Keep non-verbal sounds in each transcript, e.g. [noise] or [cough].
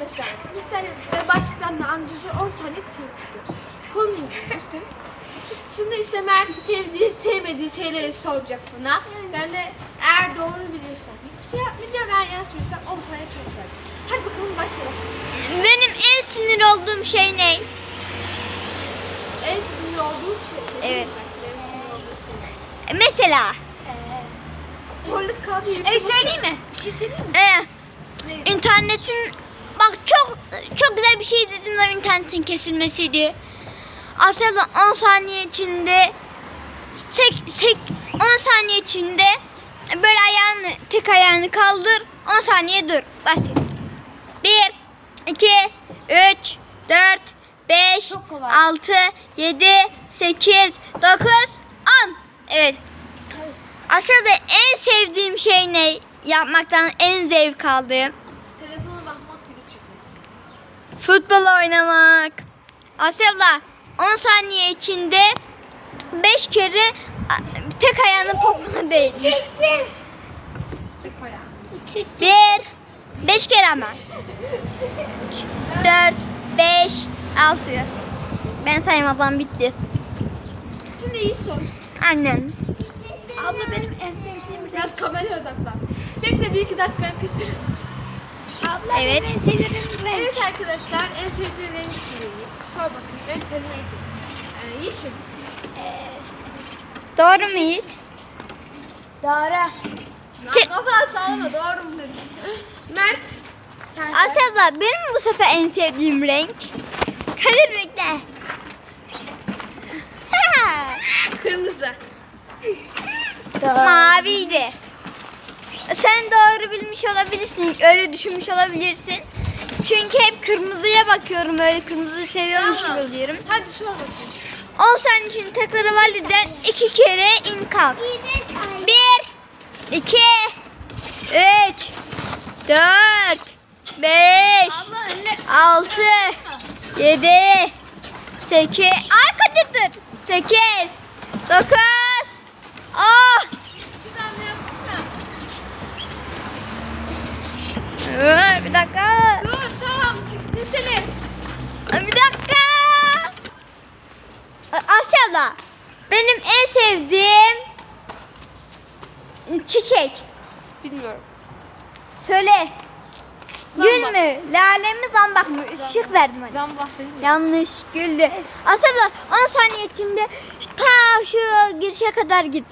arkadaşlar. Biz seninle başlıklarını anlayacağız. 10 saniye çalışıyoruz. Konumuzu [laughs] üstüm. Şimdi işte Mert sevdiği, sevmediği şeyleri soracak bana. Ben de eğer doğru bilirsem bir şey yapmayacağım. Eğer yanlış bilirsem 10 saniye çalışacağım. Hadi bakalım başlayalım. Benim en sinir olduğum şey ne? En sinir olduğum şey. Evet. En sinir olduğum şey. E, Mesela. Tuvalet kağıdı E yırtılması. söyleyeyim mi? Bir şey söyleyeyim mi? Ee, Ne? internetin çok güzel bir şey dedim de internetin kesilmesiydi. Aslında 10 saniye içinde tek tek 10 saniye içinde böyle ayağını tek ayağını kaldır 10 saniye dur. Basit. 1 2 3 4 5 Çok kolay. 6 7 8 9 10 Evet. Aslında en sevdiğim şey ne? Yapmaktan en zevk aldığım futbol oynamak. Asya abla 10 saniye içinde 5 kere tek ayağını popona değdi. Tek ayağı. Bir, 5 kere ama. 4, 5, 6. Ben saymadan bitti. Şimdi iyi sor. Annen. Abla benim en sevdiğim Biraz kameraya odaklan. Bekle bir iki dakika keselim. Abla Evet. en sevdiğim renk. Evet arkadaşlar en sevdiğim renk şimdi. Sor bakayım en sevdiğim renk. Ee, yeşil. Doğru mu Yiğit? Doğru. Kafa sallama doğru mu dedin? Mert. Asya abla benim bu sefer en sevdiğim renk. Kadir bekle. Kırmızı. Maviydi sen doğru bilmiş olabilirsin. Öyle düşünmüş olabilirsin. Çünkü hep kırmızıya bakıyorum. Öyle kırmızıyı seviyormuş gibi oluyorum. Hadi sor bakayım. 10 saniye için tekrar validen iki kere in kalk. 1 2 3 4 5 6 7 8 Arkada dur. 8 9 10 Asya abla Benim en sevdiğim Çiçek Bilmiyorum. Söyle Gül Zambak. mü? Lale mi? Zambak mı? Şık verdim hadi. Zambak değil mi? Yanlış. Güldü. Asabla 10 saniye içinde ta şu girişe kadar git.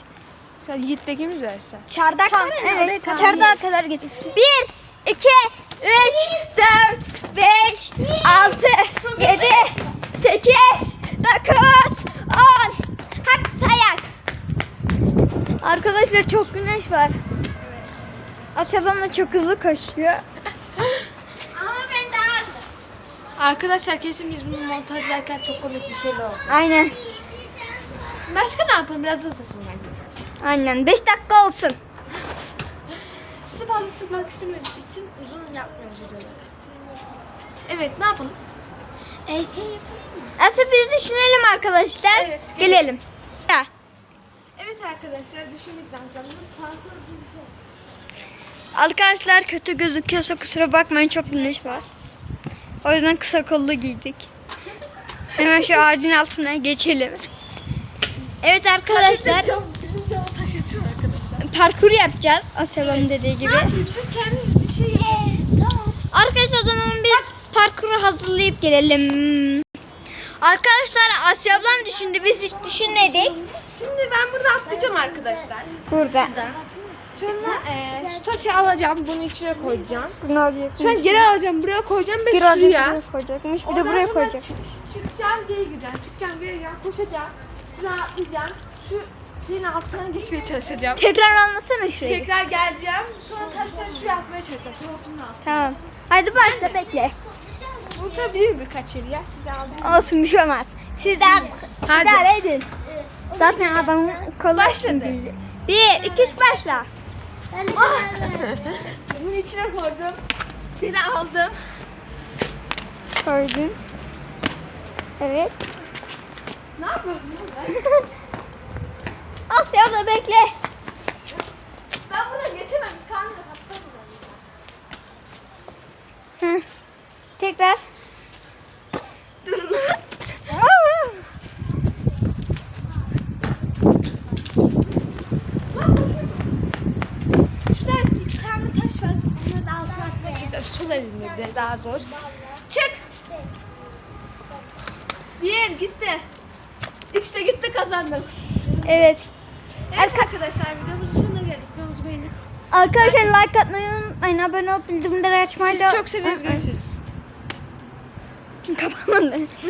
Ya Yiğit'teki mi dersen? Çardak Tamam, Evet. oraya tamam. Çardağa kadar git. 1 2 3 4 5 6 7 8 9 10 Hadi sayak. Arkadaşlar çok güneş var. Evet. Asablam da çok hızlı koşuyor. [laughs] Ama ben de Arkadaşlar kesin biz bunu montajlarken çok komik bir şeyler olacak. Aynen. Başka ne yapalım? Biraz hızlısın bence. Aynen 5 dakika olsun. Sizi fazla sıkmak istemediğim için uzun yapmıyoruz videoları. Evet ne yapalım? E şey Aslında biz düşünelim arkadaşlar. Evet, Gelelim. Ya. Evet arkadaşlar düşündükten sonra parkur şey. Arkadaşlar kötü gözüküyorsa kusura bakmayın çok güneş var. O yüzden kısa kollu giydik. Hemen şu ağacın altına geçelim. Evet arkadaşlar cam, bizim camı taşıtıyor arkadaşlar. parkur yapacağız Asya'nın dediği gibi. Ne yapayım siz kendiniz bir şey yapın. tamam. Arkadaşlar o zaman biz parkuru gelelim. Arkadaşlar Asya ablam düşündü biz hiç düşünmedik. Şimdi ben burada atlayacağım arkadaşlar. Burada. Sonra eee şu taşı alacağım, bunu içine koyacağım. Ne olacak? Sonra geri alacağım, buraya koyacağım ve Bir şuraya. buraya koyacakmış bir de Ondan buraya sonra koyacak. çık- Çıkacağım, geri gireceğim. Çıkacağım, geri gireceğim. Koşacağım. Şuradan atlayacağım. Şu şeyin altına geçmeye çalışacağım. Tekrar almasana şurayı. Tekrar geleceğim. Sonra taşları şuraya atmaya çalışacağım. Tamam. Hadi başla bekle. Bu tabii birkaç yıl ya. Size aldım. Olsun bir şey olmaz. Siz de Hadi. idare edin. Zaten adamın kolu Başladı. Bir, iki, üç başla. Ah! [laughs] Bunun içine koydum. Seni aldım. Koydun. Evet. Ne yapıyorum ben? [laughs] Asya da bekle. Ben burada geçemem. Kanka hasta mı? Hı. tekrar. Durun. Şurada iki tane taş çalışacağım. Su elimde daha zor. Çık. Bir gitti. İkisi gitti kazandım. Evet. Evet arkadaşlar videomuzun sonuna geldik. Videomuzu beğenin. Arkadaşlar like atmayı unutmayın. Abone olup bildirimleri açmayı da Sizi çok seviyoruz. Görüşürüz. Kapanmadı.